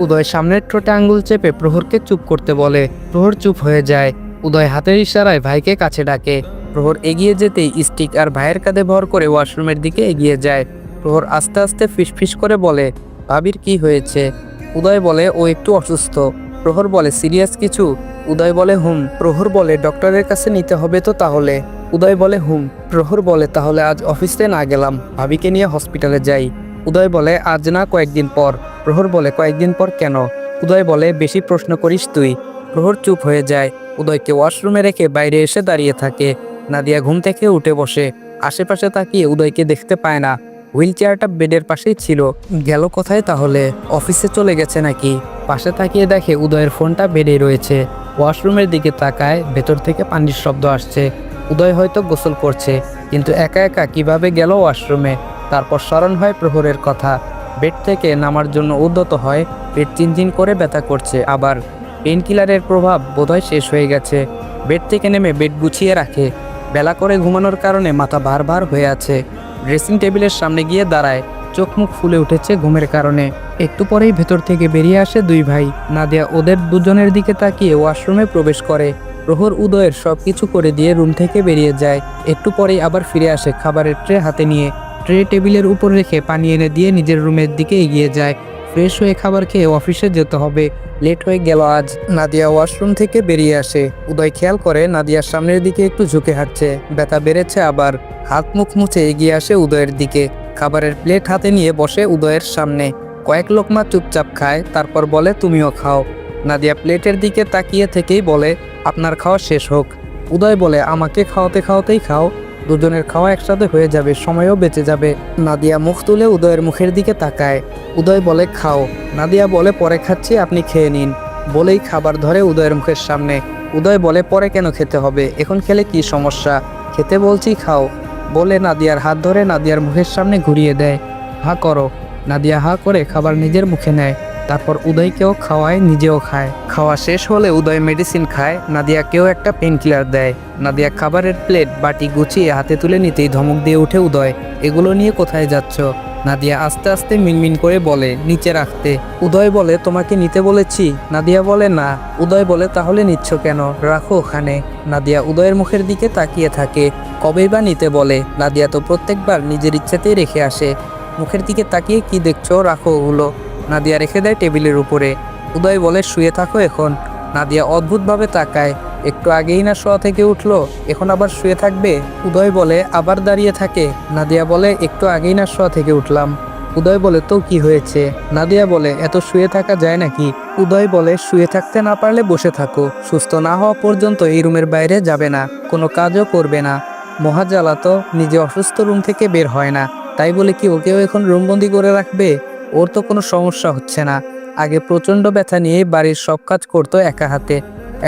উদয় সামনের ঠোঁটে আঙ্গুল চেপে প্রহরকে চুপ করতে বলে। প্রহর চুপ হয়ে যায়। উদয় হাতের ইশারায় ভাইকে কাছে ডাকে। প্রহর এগিয়ে যেতেই স্টিক আর ভাইয়ের কাঁধে ভর করে ওয়াশরুমের দিকে এগিয়ে যায়। প্রহর আস্তে আস্তে ফিসফিস করে বলে, ভাবির কি হয়েছে? উদয় বলে, ও একটু অসুস্থ। প্রহর বলে, সিরিয়াস কিছু? উদয় বলে, হুম। প্রহর বলে, ডক্টরের কাছে নিতে হবে তো তাহলে? উদয় বলে, হুম। প্রহর বলে, তাহলে আজ অফিসে না গেলাম। ভাবিকে নিয়ে হসপিটালে যাই। উদয় বলে, আজ না কয়েকদিন পর? প্রহর বলে, কয়েকদিন পর কেন? উদয় বলে, বেশি প্রশ্ন করিস তুই। প্রহর চুপ হয়ে যায়। উদয়কে ওয়াশরুমে রেখে বাইরে এসে দাঁড়িয়ে থাকে। নাদিয়া ঘুম থেকে উঠে বসে। আশেপাশে তাকিয়ে উদয়কে দেখতে পায় না। হুইল চেয়ারটা বেডের পাশেই ছিল। গেল কোথায় তাহলে? অফিসে চলে গেছে নাকি? পাশে তাকিয়ে দেখে উদয়ের ফোনটা বেডে রয়েছে। ওয়াশরুমের দিকে তাকায়, ভেতর থেকে পানির শব্দ আসছে। উদয় হয়তো গোসল করছে, কিন্তু একা একা কীভাবে গেল ওয়াশরুমে? তারপর স্মরণ হয় প্রহরের কথা। বেড থেকে নামার জন্য উদ্যত হয়, পেট চিনচিন করে ব্যথা করছে। আবার পেন কিলারের প্রভাব বোধহয় শেষ হয়ে গেছে। বেড থেকে নেমে বেড গুছিয়ে রাখে। বেলা করে ঘুমানোর কারণে মাথা ভার হয়ে আছে। ড্রেসিং টেবিলের সামনে গিয়ে দাঁড়ায়। চোখ মুখ ফুলে উঠেছে ঘুমের কারণে। একটু পরেই ভেতর থেকে বেরিয়ে আসে দুই ভাই। নাদিয়া ওদের দুজনের দিকে তাকিয়ে ওয়াশরুমে প্রবেশ করে। প্রহর উদয়ের সব কিছু করে দিয়ে রুম থেকে বেরিয়ে যায়। একটু পরেই আবার ফিরে আসে খাবারের ট্রে হাতে নিয়ে। ট্রে টেবিলের উপর রেখে পানি এনে দিয়ে নিজের রুমের দিকে এগিয়ে যায়। ফ্রেশ হয়ে খাবার খেয়ে অফিসে যেতে হবে। লেট হয়ে গেল আজ। নাদিয়া ওয়াশরুম থেকে বেরিয়ে আসে। উদয় খেয়াল করে নাদিয়ার সামনের দিকে একটু ঝুঁকে হাঁটছে। ব্যথা বেড়েছে আবার। হাত মুখ মুছে এগিয়ে আসে উদয়ের দিকে। খাবারের প্লেট হাতে নিয়ে বসে উদয়ের সামনে। কয়েক লোকমা চুপচাপ খায়, তারপর বলে, তুমিও খাও। নাদিয়া প্লেটের দিকে তাকিয়ে থেকেই বলে, আপনার খাওয়া শেষ হোক। উদয় বলে, আমাকে খাওয়াতে খাওয়াতেই খাও। দুজনের খাওয়া একসাথে হয়ে যাবে, সময়ও বেঁচে যাবে। নাদিয়া মুখ তুলে উদয়ের মুখের দিকে তাকায়। উদয় বলে, খাও। নাদিয়া বলে, পরে খাচ্ছি, আপনি খেয়ে নিন। বলেই খাবার ধরে উদয়ের মুখের সামনে। উদয় বলে, পরে কেন খেতে হবে? এখন খেলে কি সমস্যা? খেতে বলছি, খাও। বলে নাদিয়ার হাত ধরে নাদিয়ার মুখের সামনে ঘুরিয়ে দেয়। হা করো। নাদিয়া হা করে খাবার নিজের মুখে নেয়। তারপর উদয়কেও খাওয়ায়, নিজেও খায়। খাওয়া শেষ হলে উদয় মেডিসিন খায়। নাদিয়াকেও একটা পেন কিলার দেয়। নাদিয়া খাবারের প্লেট বাটি গুছিয়ে হাতে তুলে নিতেই ধমক দিয়ে উঠে উদয়। এগুলো নিয়ে কোথায় যাচ্ছ? নাদিয়া আস্তে আস্তে মিনমিন করে বলে, নিচে রাখতে। উদয় বলে, তোমাকে নিতে বলেছি। নাদিয়া বলে, না। উদয় বলে, তাহলে নিচ্ছ কেন? রাখো ওখানে। নাদিয়া উদয়ের মুখের দিকে তাকিয়ে থাকে। কবেই বা নিতে? বলে। নাদিয়া তো প্রত্যেকবার নিজের ইচ্ছাতেই রেখে আসে। মুখের দিকে তাকিয়ে কি দেখছ? রাখো ওগুলো। নাদিয়া রেখে দেয় টেবিলের উপরে। উদয় বলে, শুয়ে থাকো এখন। নাদিয়া অদ্ভুতভাবে তাকায়। একটু আগেই না শোয়া থেকে উঠল, এখন আবার শুয়ে থাকবে? উদয় বলে, আবার দাঁড়িয়ে থাকে। নাদিয়া বলে, একটু আগেই না শোয়া থেকে উঠলাম। উদয় বলে, তো কি হয়েছে? নাদিয়া বলে, এত শুয়ে থাকা যায় নাকি? উদয় বলে, শুয়ে থাকতে না পারলে বসে থাকো। সুস্থ না হওয়া পর্যন্ত এই রুমের বাইরে যাবে না। কোনো কাজও করবে না। মহাজালা তো নিজে অসুস্থ রুম থেকে বের হয় না। তাই বলে কি ওকেও এখন রুমবন্দি করে রাখবে? ওর তো কোনো সমস্যা হচ্ছে না। আগে প্রচণ্ড ব্যথা নিয়ে বাড়ির সব কাজ করতো একা হাতে।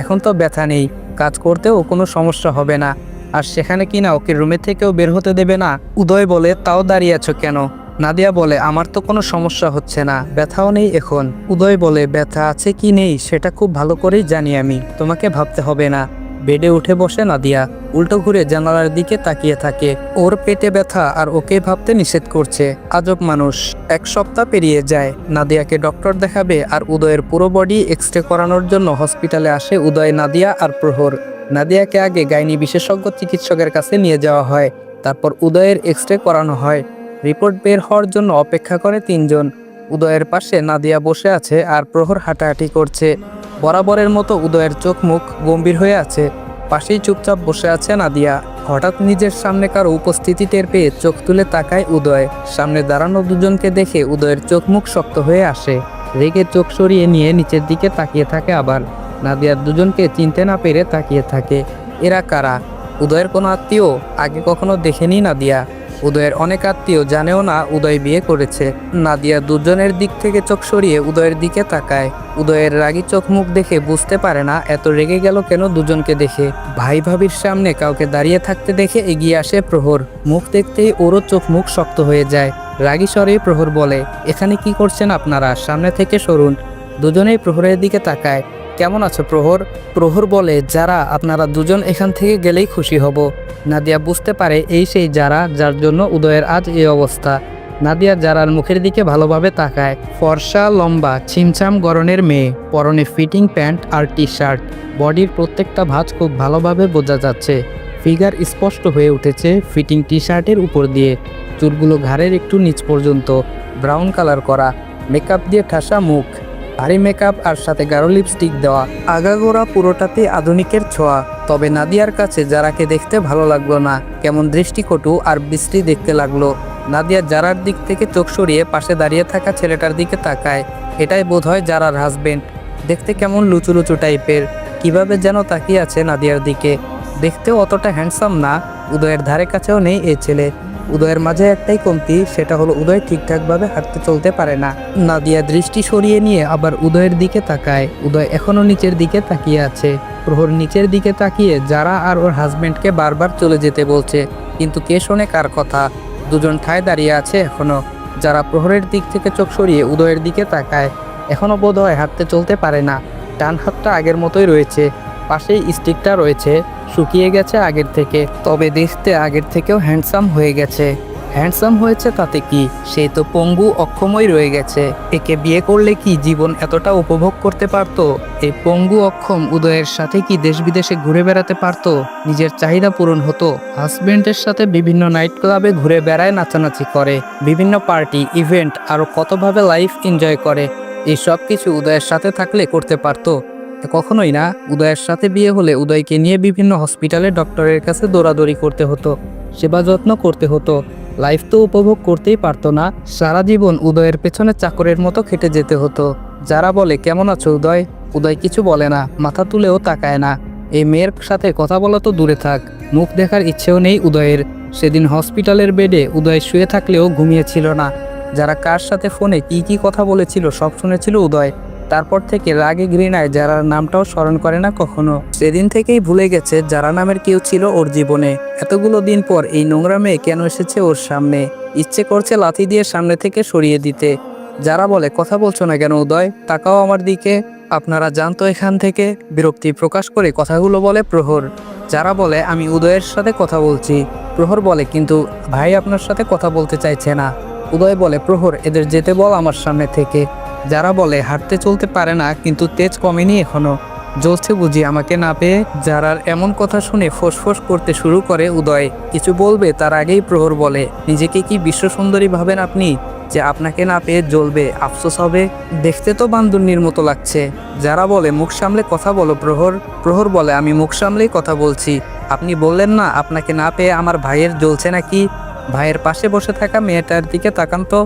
এখন তো ব্যথা নেই, কাজ করতেও কোনো সমস্যা হবে না। আর সেখানে কি না ওকে রুমে থেকেও বের হতে দেবে না? উদয় বলে, তাও দাঁড়িয়ে আছো কেন? নাদিয়া বলে, আমার তো কোনো সমস্যা হচ্ছে না, ব্যথাও নেই এখন। উদয় বলে, ব্যথা আছে কি নেই সেটা খুব ভালো করেই জানি আমি, তোমাকে ভাবতে হবে না। বেডে উঠে বসে নাদিয়া উল্টো ঘুরে জানালার দিকে তাকিয়ে থাকে। ওর পেটে ব্যথা আর ওকে ভাবতে নিষেধ করছে। আজব মানুষ। এক সপ্তাহ পেরিয়ে যায়। নাদিয়াকে ডক্টর দেখাবে আর উদয়ের পুরো বডি এক্স রে করানোর জন্য হসপিটালে আসে উদয়, নাদিয়া আর প্রহর। নাদিয়াকে আগে গাইনি বিশেষজ্ঞ চিকিৎসকের কাছে নিয়ে যাওয়া হয়। তারপর উদয়ের এক্স রে করানো হয়। রিপোর্ট বের হওয়ার জন্য অপেক্ষা করে তিনজন। উদয়ের পাশে নাদিয়া বসে আছে আর প্রহর হাঁটাহাঁটি করছে। বরাবরের মতো উদয়ের চোখ মুখ গম্ভীর হয়ে আছে। পাশেই চুপচাপ বসে আছে নাদিয়া। হঠাৎ নিজের সামনে কারও উপস্থিতি টের পেয়ে চোখ তুলে তাকায় উদয়। সামনে দাঁড়ানো দুজনকে দেখে উদয়ের চোখ মুখ শক্ত হয়ে আসে। রেগে চোখ সরিয়ে নিয়ে নিচের দিকে তাকিয়ে থাকে আবার। নাদিয়ার দুজনকে চিনতে না পেরে তাকিয়ে থাকে। এরা কারা? উদয়ের কোনো আত্মীয়? আগে কখনো দেখেনি নাদিয়া। উদয়ের অনেক আত্মীয় জানেও না উদয় বিয়ে করেছে। নাদিয়া দুজনের দিক থেকে চোখ সরিয়ে উদয়ের দিকে তাকায়। উদয়ের রাগী চোখ মুখ দেখে বুঝতে পারে না এত রেগে গেল কেন দুজনকে দেখে। ভাই ভাবির সামনে কাউকে দাঁড়িয়ে থাকতে দেখে এগিয়ে আসে প্রহর। মুখ দেখতেই ওরও চোখ মুখ শক্ত হয়ে যায়। রাগী স্বরে প্রহর বলে, এখানে কি করছেন আপনারা? সামনে থেকে সরুন। দুজনেই প্রহরের দিকে তাকায়। কেমন আছো প্রহর? প্রহর বলে, যারা, আপনারা দুজন এখান থেকে গেলেই খুশি হব। নাদিয়া বুঝতে পারে এই সেই যারা যার জন্য উদয়ের আজ এই অবস্থা। নাদিয়া জারার মুখের দিকে ভালোভাবে তাকায়, ফর্সা, লম্বা, ছিমছাম গরনের মেয়ে, পরনে ফিটিং প্যান্ট আর টি শার্ট বডির প্রত্যেকটা ভাঁজ খুব ভালোভাবে বোঝা যাচ্ছে। ফিগার স্পষ্ট হয়ে উঠেছে ফিটিং টি শার্টের উপর দিয়ে। চুলগুলো ঘাড়ের একটু নিচ পর্যন্ত, ব্রাউন কালার করা, মেকআপ দিয়ে ঠাসা মুখ। ভারী মেকআপ আর সাথে গাঢ় লিপস্টিক দেওয়া। আগাগোড়া পুরোটাতে আধুনিকের ছোঁয়া। তবে নাদিয়ার কাছে যারাকে দেখতে ভালো লাগল না, কেমন দৃষ্টিকটু আর বৃষ্টি দেখতে লাগল। নাদিয়া জারার দিক থেকে চোখ সরিয়ে পাশে দাঁড়িয়ে থাকা ছেলেটার দিকে তাকায়। এটাই বোধ হয় জারার হাজবেন্ড দেখতে কেমন লুচু লুচু টাইপের। কীভাবে যেন তাকিয়ে আছে নাদিয়ার দিকে। দেখতেও অতটা হ্যান্ডসাম না। উদয়ের ধারে কাছেও নেই এই ছেলে। উদয়ের মাঝে একটাই কমতি, সেটা হলো উদয় ঠিকঠাকভাবে হাঁটতে চলতে পারে না। নাদিয়া দৃষ্টি সরিয়ে নিয়ে আবার উদয়ের দিকে তাকায়। উদয় এখনও নিচের দিকে তাকিয়ে আছে। প্রহর নিচের দিকে তাকিয়ে যারা আর ওর হাজবেন্ডকে বারবার চলে যেতে বলছে, কিন্তু কে শোনে কার কথা? দুজন ঠায় দাঁড়িয়ে আছে এখনও যারা প্রহরের দিক থেকে চোখ সরিয়ে উদয়ের দিকে তাকায় এখনও বোধ হয় হাঁটতে চলতে পারে না। ডান হাতটা আগের মতোই রয়েছে। পাশেই স্টিকটা রয়েছে। শুকিয়ে গেছে আগের থেকে। তবে দেখতে আগের থেকেও হ্যান্ডসাম হয়ে গেছে। হ্যান্ডসাম হয়েছে তাতে কি? সে তো পঙ্গু অক্ষমই রয়ে গেছে। একে বিয়ে করলে কি জীবন এতটা উপভোগ করতে পারতো? এই পঙ্গু অক্ষম উদয়ের সাথে কি দেশ বিদেশে ঘুরে বেড়াতে পারতো? নিজের চাহিদা পূরণ হতো? হাজবেন্ডের সাথে বিভিন্ন নাইট ক্লাবে ঘুরে বেড়ায় নাচানাচি করে। বিভিন্ন পার্টি, ইভেন্ট আরও কতভাবে লাইফ এনজয় করে। এই সব কিছু উদয়ের সাথে থাকলে করতে পারতো। কখনোই না। উদয়ের সাথে বিয়ে হলে উদয়কে নিয়ে বিভিন্ন হসপিটালে ডক্টরের কাছে দৌড়াদৌড়ি করতে হতো, সেবা যত্ন করতে হতো। লাইফ তো উপভোগ করতেই পারতো না। সারা জীবন উদয়ের পেছনে চাকরের মতো খেটে যেতে হতো। যারা বলে, কেমন আছো উদয়? উদয় কিছু বলে না, মাথা তুলেও তাকায় না। এই মেয়ের সাথে কথা বলা তো দূরে থাক। মুখ দেখার ইচ্ছেও নেই উদয়ের। সেদিন হসপিটালের বেডে উদয় শুয়ে থাকলেও ঘুমিয়েছিল না। যারা কার সাথে ফোনে কি কি কথা বলেছিল সব শুনেছিল উদয়। তারপর থেকে রাগে ঘৃণায় যারার নামটাও স্মরণ করে না কখনো। সেদিন থেকেই ভুলে গেছে যারা নামের কেউ ছিল ওর জীবনে। এতগুলো দিন পর এই নোংরা মেয়ে কেন এসেছে ওর সামনে? ইচ্ছে করছে লাথি দিয়ে সামনে থেকে সরিয়ে দিতে। যারা বলে, কথা বলছো না কেন উদয়? তাকাও আমার দিকে। আপনারা জানতো এখান থেকে বিরক্তি প্রকাশ করে কথাগুলো বলে প্রহর। যারা বলে, আমি উদয়ের সাথে কথা বলছি। প্রহর বলে, কিন্তু ভাই আপনার সাথে কথা বলতে চাইছে না। উদয় বলে, প্রহর, এদের যেতে বল আমার সামনে থেকে। যারা বলে হাঁটতে চলতে পারে না, কিন্তু তেজ কমেনি এখনও। জ্বলছে বুঝি আমাকে না পেয়ে যারার এমন কথা শুনে ফোঁস করতে শুরু করে উদয়। কিছু বলবে তার আগেই প্রহর বলে, নিজেকে কি বিশ্ব সুন্দরী ভাবেন আপনি? যে আপনাকে না পেয়ে জ্বলবে, আফসোস হবে? দেখতে তো বান্দুর্নির মতো লাগছে। যারা বলে, মুখ সামলে কথা বলো প্রহর। প্রহর বলে, আমি মুখ সামলেই কথা বলছি। আপনি বললেন না, আপনাকে না পেয়ে আমার ভাইয়ের জ্বলছে নাকি? ভাইয়ের পাশে বসে থাকা মেয়েটার দিকে তাকান তো।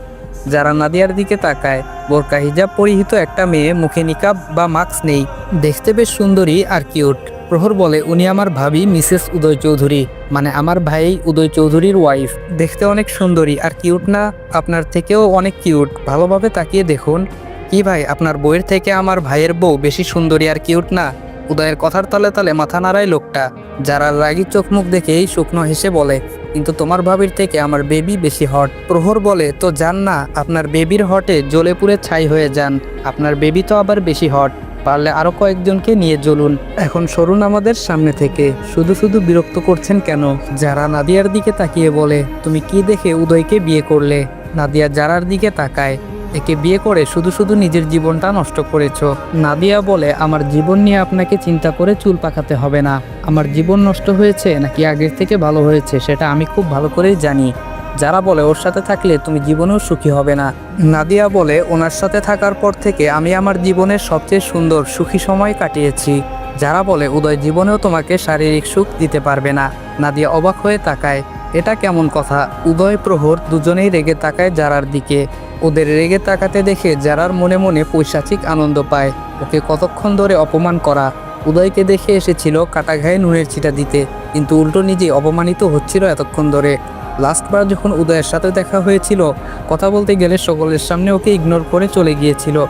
যারা নাদিয়ার দিকে তাকায়, বোরকা হিজাব পরিহিত একটা মেয়ে, মুখে নিকাব বা মাস্ক নেই। দেখতে বেশ সুন্দরী আর কিউট। প্রহর বলে, উনি আমার ভাবি, মিসেস উদয় চৌধুরী। মানে আমার ভাই উদয় চৌধুরীর ওয়াইফ দেখতে অনেক সুন্দরী আর কিউট না, আপনার থেকেও অনেক কিউট। ভালোভাবে তাকিয়ে দেখুন। কি ভাই, আপনার বইয়ের থেকে আমার ভাইয়ের বউ বেশি সুন্দরী আর কিউট না? উদয়ের কথার তালে তালে মাথা নাড়ায় লোকটা, যারা রাগি চোখ মুখ দেখেই শুকনো হেসে বলে কিন্তু তোমার ভাবির থেকে আমার বেবি বেশি হট প্রহর বলে, তো যান না, আপনার বেবির হটে জ্বলে পুড়ে ছাই হয়ে যান। আপনার বেবি তো আবার বেশি হট পারলে আরও কয়েকজনকে নিয়ে জ্বলুন। এখন সরুন আমাদের সামনে থেকে। শুধু শুধু বিরক্ত করছেন কেন? যারা নাদিয়ার দিকে তাকিয়ে বলে, তুমি কি দেখে উদয়কে বিয়ে করলে? নাদিয়া জারার দিকে তাকায়। একে বিয়ে করে শুধু শুধু নিজের জীবনটা নষ্ট করেছ। নাদিয়া বলে, আমার জীবন নিয়ে আপনাকে চিন্তা করে চুল পাকাতে হবে না। আমার জীবন নষ্ট হয়েছে নাকি আগের থেকে ভালো হয়েছে সেটা আমি খুব ভালো করেই জানি। যারা বলে ওর সাথে থাকলে তুমি জীবনেও সুখী হবে না। নাদিয়া বলে, ওনার সাথে থাকার পর থেকে আমি আমার জীবনের সবচেয়ে সুন্দর সুখী সময় কাটিয়েছি। যারা বলে, উদয় জীবনেও তোমাকে শারীরিক সুখ দিতে পারবে না। নাদিয়া অবাক হয়ে তাকায়। এটা কেমন কথা? উদয় প্রহর দুজনেই রেগে তাকায় জারার দিকে। ওদের রেগে তাকাতে দেখে যারার মনে মনে পৈশাচিক আনন্দ পায়। ওকে কতক্ষণ ধরে অপমান করা? উদয়কে দেখে এসেছিল কাটা ঘায়ে নুনের ছিটা দিতে। কিন্তু উল্টো নিজেই অপমানিত হচ্ছিল এতক্ষণ ধরে। লাস্টবার যখন উদয়ের সাথে দেখা হয়েছিল, কথা বলতে গেলে সকলের সামনে ওকে ইগনোর করে চলে গিয়েছিল।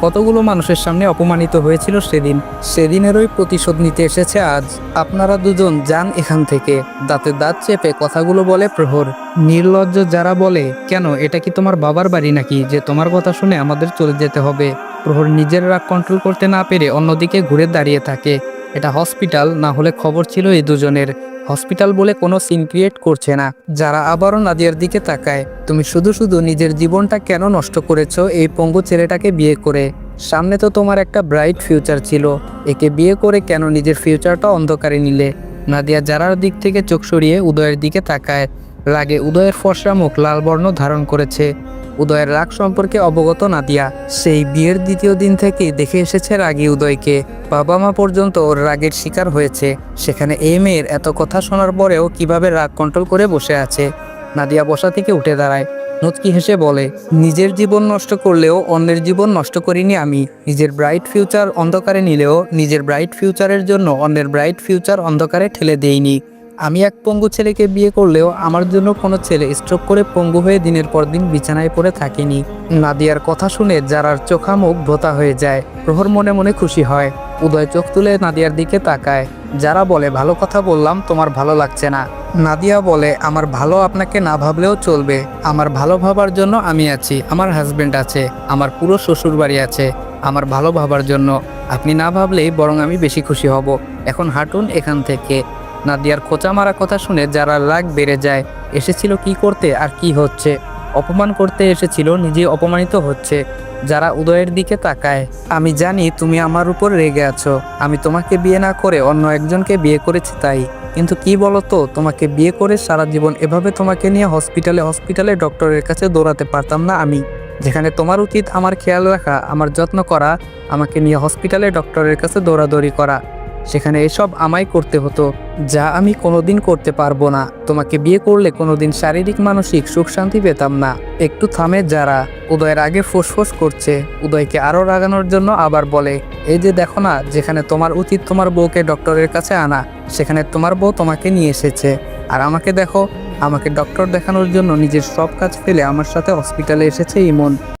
কতগুলো মানুষের সামনে অপমানিত হয়েছিল সেদিন? সেদিনেরই প্রতিশোধ নিতে এসেছে আজ। আপনারা দুজন যান এখান থেকে। দাঁতে দাঁত চেপে কথাগুলো বলে প্রহর। নির্লজ্জ যারা বলে, কেন, এটা কি তোমার বাবার বাড়ি নাকি? যে তোমার কথা শুনে আমাদের চলে যেতে হবে। প্রহর নিজের রাগ কন্ট্রোল করতে না পেরে অন্যদিকে ঘুরে দাঁড়িয়ে থাকে। এটা হসপিটাল না হলে খবর ছিল এই দুজনের। হসপিটাল বলে কোনো সিন ক্রিয়েট করছে না। যারা আবারও নাদিয়ার দিকে তাকায়, তুমি শুধু শুধু নিজের জীবনটা কেন নষ্ট করেছ এই পঙ্গু ছেলেটাকে বিয়ে করে? সামনে তো তোমার একটা ব্রাইট ফিউচার ছিল। একে বিয়ে করে কেন নিজের ফিউচারটা অন্ধকারে নিলে? নাদিয়া জারার দিক থেকে চোখ সরিয়ে উদয়ের দিকে তাকায়। রাগে উদয়ের ফর্সা মুখ লাল বর্ণ ধারণ করেছে। উদয়ের রাগ সম্পর্কে অবগত নাদিয়া। সেই বিয়ের দ্বিতীয় দিন থেকেই দেখে এসেছে রাগী উদয়কে। বাবা মা পর্যন্ত ওর রাগের শিকার হয়েছে। সেখানে এই মেয়ের এত কথা শোনার পরেও কীভাবে রাগ কন্ট্রোল করে বসে আছে? নাদিয়া বসা থেকে উঠে দাঁড়ায়। মুচকি হেসে বলে, নিজের জীবন নষ্ট করলেও অন্যের জীবন নষ্ট করিনি আমি। নিজের ব্রাইট ফিউচার অন্ধকারে নিলেও নিজের ব্রাইট ফিউচারের জন্য অন্যের ব্রাইট ফিউচার অন্ধকারে ঠেলে দেইনি। আমি এক পঙ্গু ছেলেকে বিয়ে করলেও আমার জন্য কোনো ছেলে স্ট্রোক করে পঙ্গু হয়ে দিনের পর দিন বিছানায় পড়ে থাকেনি। নাদিয়ার কথা শুনে যারার চোখামুখ ভোতা হয়ে যায়, প্রহর মনে মনে খুশি হয়। উদয় চোখ তুলে নাদিয়ার দিকে তাকায়। যারা বলে, ভালো কথা বললাম, তোমার ভালো লাগছে না। নাদিয়া বলে, আমার ভালো আপনাকে না ভাবলেও চলবে। আমার ভালো ভাবার জন্য আমি আছি, আমার হাজবেন্ড আছে, আমার পুরো শ্বশুর বাড়ি আছে, আমার ভালো ভাবার জন্য। আপনি না ভাবলেই বরং আমি বেশি খুশি হব। এখন হাঁটুন এখান থেকে। নাদিয়ার খোঁচা মারা কথা শুনে যারা রাগ বেড়ে যায়, এসেছিল কি করতে আর কি হচ্ছে? অপমান করতে এসেছিল, নিজে অপমানিত হচ্ছে। যারা উদয়ের দিকে তাকায়, আমি জানি তুমি আমার উপর রেগে আছো। আমি তোমাকে বিয়ে না করে অন্য একজনকে বিয়ে করেছি তাই। কিন্তু কি বলো তো তোমাকে বিয়ে করে সারা জীবন এভাবে তোমাকে নিয়ে হসপিটালে হসপিটালে ডক্টরের কাছে দৌড়াতে পারতাম না আমি। যেখানে তোমার উচিত আমার খেয়াল রাখা, আমার যত্ন করা, আমাকে নিয়ে হসপিটালে ডক্টরের কাছে দৌড়াদৌড়ি করা। সেখানে এসব আমায় করতে হতো, যা আমি কোনোদিন করতে পারব না। তোমাকে বিয়ে করলে কোনোদিন শারীরিক, মানসিক সুখ শান্তি পেতাম না। একটু থামে যারা, উদয়ের আগে ফোসফোস করছে। উদয়কে আরও রাগানোর জন্য আবার বলে, এই যে দেখো না, যেখানে তোমার উচিত তোমার বউকে ডক্টরের কাছে আনা, সেখানে তোমার বউ তোমাকে নিয়ে এসেছে। আর আমাকে দেখো, আমাকে ডক্টর দেখানোর জন্য নিজের সব কাজ ফেলে আমার সাথে হসপিটালে এসেছে ইমন।